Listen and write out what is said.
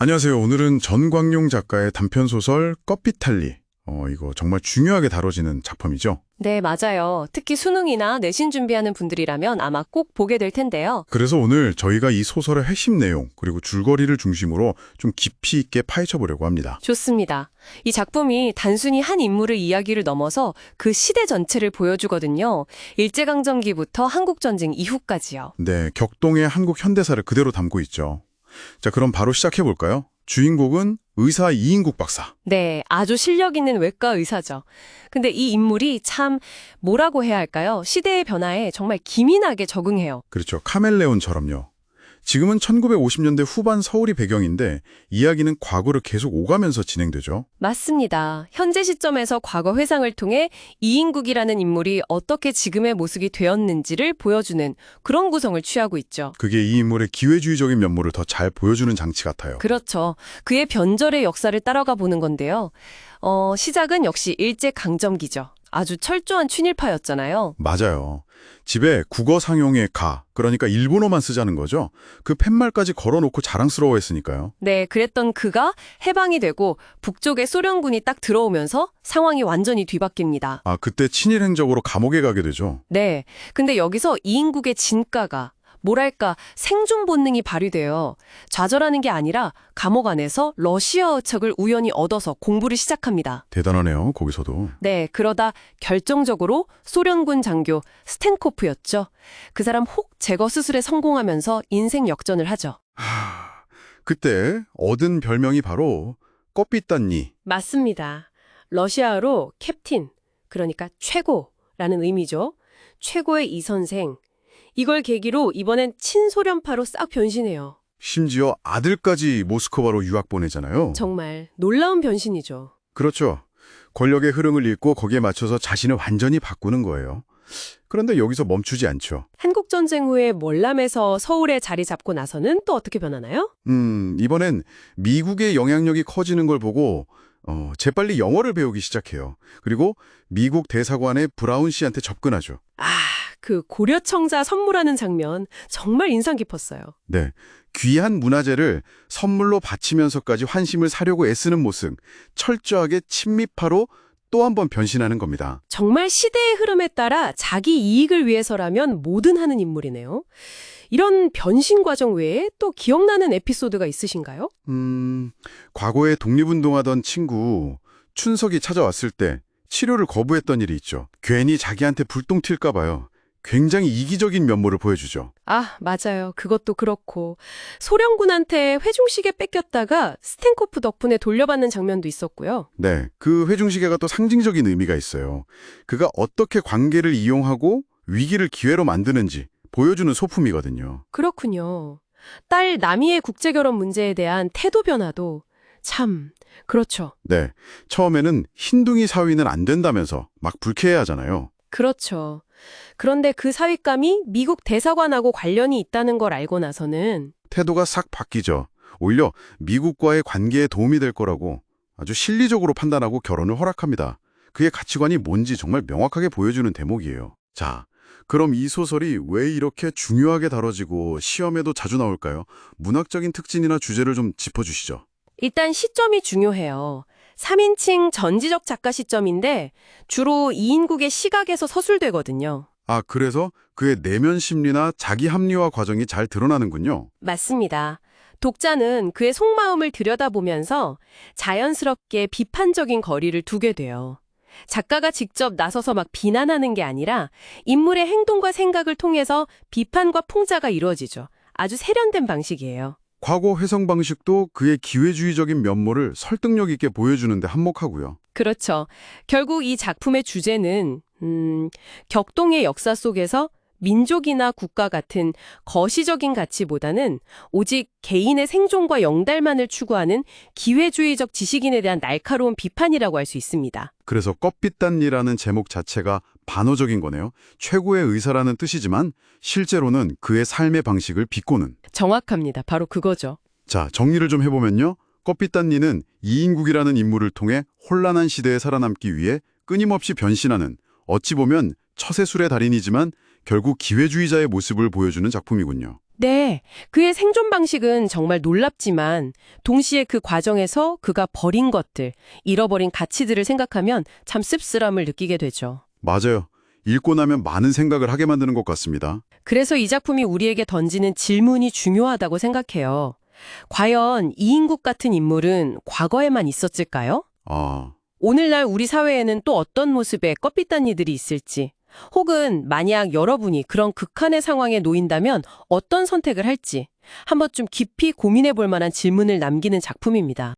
안녕하세요. 오늘은 전광용 작가의 단편소설 껍비탈리. 어, 이거 정말 중요하게 다뤄지는 작품이죠. 네, 맞아요. 특히 수능이나 내신 준비하는 분들이라면 아마 꼭 보게 될 텐데요. 그래서 오늘 저희가 이 소설의 핵심 내용, 그리고 줄거리를 중심으로 좀 깊이 있게 파헤쳐 보려고 합니다. 좋습니다. 이 작품이 단순히 한 인물의 이야기를 넘어서 그 시대 전체를 보여주거든요. 일제강점기부터 한국전쟁 이후까지요. 네, 격동의 한국 현대사를 그대로 담고 있죠. 자, 그럼 바로 시작해 볼까요? 주인공은 의사 이인국 박사. 네, 아주 실력 있는 외과 의사죠. 근데 이 인물이 참 뭐라고 해야 할까요? 시대의 변화에 정말 기민하게 적응해요. 그렇죠. 카멜레온처럼요. 지금은 1950년대 후반 서울이 배경인데 이야기는 과거를 계속 오가면서 진행되죠. 맞습니다. 현재 시점에서 과거 회상을 통해 이인국이라는 인물이 어떻게 지금의 모습이 되었는지를 보여주는 그런 구성을 취하고 있죠. 그게 이 인물의 기회주의적인 면모를 더 잘 보여주는 장치 같아요. 그렇죠. 그의 변절의 역사를 따라가 보는 건데요. 어, 시작은 역시 일제강점기죠. 아주 철저한 친일파였잖아요. 맞아요. 집에 국어 상용의 가, 그러니까 일본어만 쓰자는 거죠. 그 팻말까지 걸어놓고 자랑스러워했으니까요. 네, 그랬던 그가 해방이 되고 북쪽에 소련군이 딱 들어오면서 상황이 완전히 뒤바뀝니다. 아, 그때 친일 행적으로 감옥에 가게 되죠. 네. 근데 여기서 이인국의 진가가 뭐랄까 생존 본능이 발휘돼요. 좌절하는 게 아니라 감옥 안에서 러시아어 책을 우연히 얻어서 공부를 시작합니다. 대단하네요, 거기서도. 네, 그러다 결정적으로 소련군 장교 스탠코프였죠. 그 사람 혹 제거 수술에 성공하면서 인생 역전을 하죠. 하, 그때 얻은 별명이 바로 껍비딴니. 맞습니다. 러시아어로 캡틴, 그러니까 최고라는 의미죠. 최고의 이 선생. 이걸 계기로 이번엔 친소련파로 싹 변신해요. 심지어 아들까지 모스크바로 유학 보내잖아요. 정말 놀라운 변신이죠. 그렇죠. 권력의 흐름을 읽고 거기에 맞춰서 자신을 완전히 바꾸는 거예요. 그런데 여기서 멈추지 않죠. 한국전쟁 후에 월남에서 서울에 자리 잡고 나서는 또 어떻게 변하나요? 음, 이번엔 미국의 영향력이 커지는 걸 보고 어, 재빨리 영어를 배우기 시작해요. 그리고 미국 대사관의 브라운 씨한테 접근하죠. 아, 그 고려청자 선물하는 장면 정말 인상 깊었어요. 네. 귀한 문화재를 선물로 바치면서까지 환심을 사려고 애쓰는 모습, 철저하게 친미파로 또 한 번 변신하는 겁니다. 정말 시대의 흐름에 따라 자기 이익을 위해서라면 뭐든 하는 인물이네요. 이런 변신 과정 외에 또 기억나는 에피소드가 있으신가요? 음, 과거에 독립운동하던 친구 춘석이 찾아왔을 때 치료를 거부했던 일이 있죠. 괜히 자기한테 불똥 튈까 봐요. 굉장히 이기적인 면모를 보여주죠. 아, 맞아요. 그것도 그렇고 소련군한테 회중시계 뺏겼다가 스탠코프 덕분에 돌려받는 장면도 있었고요. 네, 그 회중시계가 또 상징적인 의미가 있어요. 그가 어떻게 관계를 이용하고 위기를 기회로 만드는지 보여주는 소품이거든요. 그렇군요. 딸 나미의 국제결혼 문제에 대한 태도 변화도 참 그렇죠. 네, 처음에는 흰둥이 사위는 안 된다면서 막 불쾌해하잖아요. 그렇죠. 그런데 그 사윗감이 미국 대사관하고 관련이 있다는 걸 알고 나서는 태도가 싹 바뀌죠. 오히려 미국과의 관계에 도움이 될 거라고 아주 실리적으로 판단하고 결혼을 허락합니다. 그의 가치관이 뭔지 정말 명확하게 보여주는 대목이에요. 자, 그럼 이 소설이 왜 이렇게 중요하게 다뤄지고 시험에도 자주 나올까요? 문학적인 특징이나 주제를 좀 짚어주시죠. 일단 시점이 중요해요. 3인칭 전지적 작가 시점인데 주로 이인국의 시각에서 서술되거든요. 아, 그래서 그의 내면 심리나 자기 합리화 과정이 잘 드러나는군요. 맞습니다. 독자는 그의 속마음을 들여다보면서 자연스럽게 비판적인 거리를 두게 돼요. 작가가 직접 나서서 막 비난하는 게 아니라 인물의 행동과 생각을 통해서 비판과 풍자가 이루어지죠. 아주 세련된 방식이에요. 과거 회성 방식도 그의 기회주의적인 면모를 설득력 있게 보여주는데 한몫하고요. 그렇죠. 결국 이 작품의 주제는 음, 격동의 역사 속에서 민족이나 국가 같은 거시적인 가치보다는 오직 개인의 생존과 영달만을 추구하는 기회주의적 지식인에 대한 날카로운 비판이라고 할 수 있습니다. 그래서 껍빗단이라는 제목 자체가 반어적인 거네요. 최고의 의사라는 뜻이지만 실제로는 그의 삶의 방식을 비꼬는. 정확합니다. 바로 그거죠. 자, 정리를 좀 해보면요. 껍빗단니는 이인국이라는 인물을 통해 혼란한 시대에 살아남기 위해 끊임없이 변신하는 어찌 보면 처세술의 달인이지만 결국 기회주의자의 모습을 보여주는 작품이군요. 네, 그의 생존 방식은 정말 놀랍지만 동시에 그 과정에서 그가 버린 것들, 잃어버린 가치들을 생각하면 참 씁쓸함을 느끼게 되죠. 맞아요. 읽고 나면 많은 생각을 하게 만드는 것 같습니다. 그래서 이 작품이 우리에게 던지는 질문이 중요하다고 생각해요. 과연 이인국 같은 인물은 과거에만 있었을까요? 아, 오늘날 우리 사회에는 또 어떤 모습의 껍빗단 이들이 있을지, 혹은 만약 여러분이 그런 극한의 상황에 놓인다면 어떤 선택을 할지, 한번 좀 깊이 고민해 볼 만한 질문을 남기는 작품입니다.